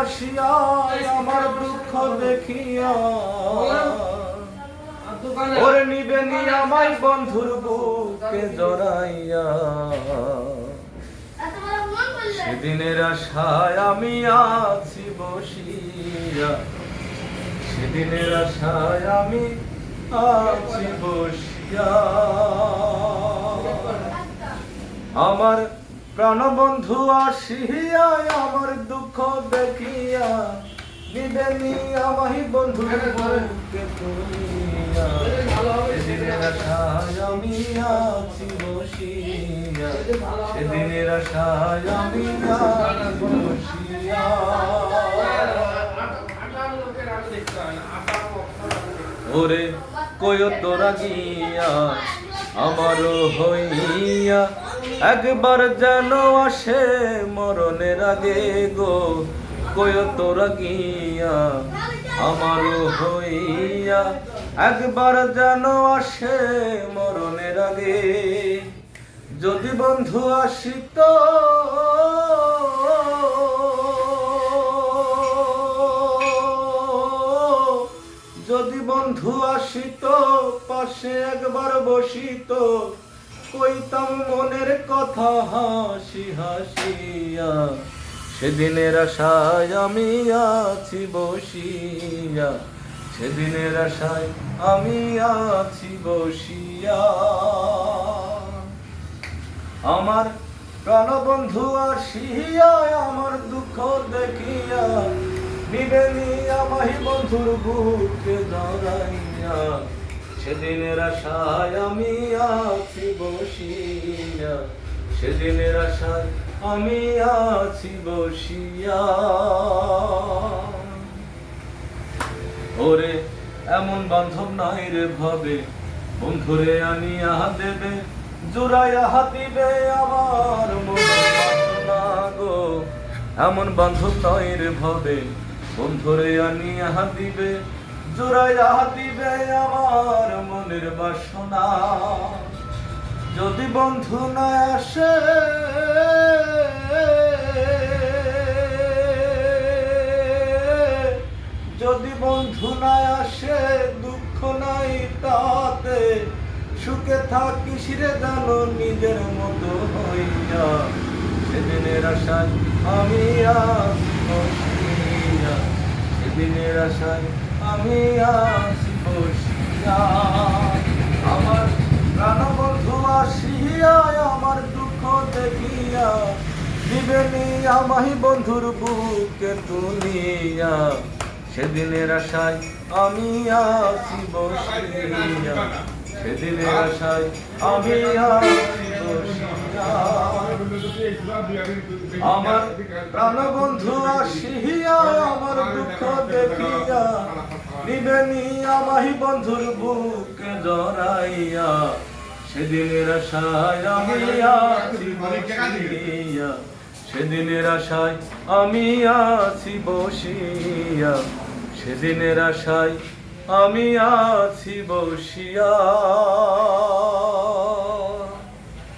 আসিয়া আমার দুঃখ দেখিয়া। ওরে নিবে আমায় বন্ধুর বুকে জড়াইয়া। সেদিনের আশায় আমি আছি বসিয়া। সেদিনের আশায় আমি আছি বসিয়া। আমার প্রাণবন্ধু আসিয়া আমার দুঃখ দেখিয়া বন্ধু বসিয়া, সেদিনের আশায় আমি বসিয়া। ওরে কয় তোরা গিয়া আমারও হইয়া একবার যেন আসে মরণের আগে গো, কয় তোরা গিয়া আমারও হইয়া। একবার যেন আসে মরণের আগে, যদি বন্ধু আসিত, যদি বন্ধু আসিত, পাশে একবার বসিত কইতাম মনের কথা হাসি হাসিয়া। সেদিনের আশায় আমি আছি বসিয়া। সেদিনের আশায় আমি আছি বসিয়া। আমার প্রাণবন্ধু আসিয়া, আমার দুঃখ দেখিয়া, নিবেনি আমাহি বন্ধুর বুকে জড়াইয়া সেদিনের আশায় আমি আছি বসিয়া। সেদিনের আশায় আমি আছি বসিয়া। ওরে এমন বান্ধব নাই রে ভাবে। বন্ধুরে আনিয়া দেবে জোড়াইয়া হাতিবে আমার মনের বাসনা গো। এমন বান্ধব নাই রে ভাবে বন্ধুরে আনিয়া দিবে জোড়াইয়া দিবে আমার মনের বাসনা। যদি বন্ধু না আসে, যদি বন্ধু না আসে, দুঃখ নাই তাতে, সুখে থাকিস রে জানো নিজের মতো হইয়া। সেদিনের আশায় আমি বসিয়া সেদিনের আশায় আমি আছি দিবেনি আমাহি বন্ধুর বুকে তুলিয়া সেদিনের আশায় আমি আছি বসিয়া। সেদিনের আশায় আমি বসিয়া। আমার প্রাণবন্ধু আসিয়া আমার দুঃখ দেখিয়া নিবেনি আমাহি বন্ধুর বুকে জড়াইয়া। সেদিনের আশায় আমি আছি বসিয়া। সেদিনের আশায় আমি আছি বসিয়া। সেদিনের আশায় আমি আছি বসিয়া।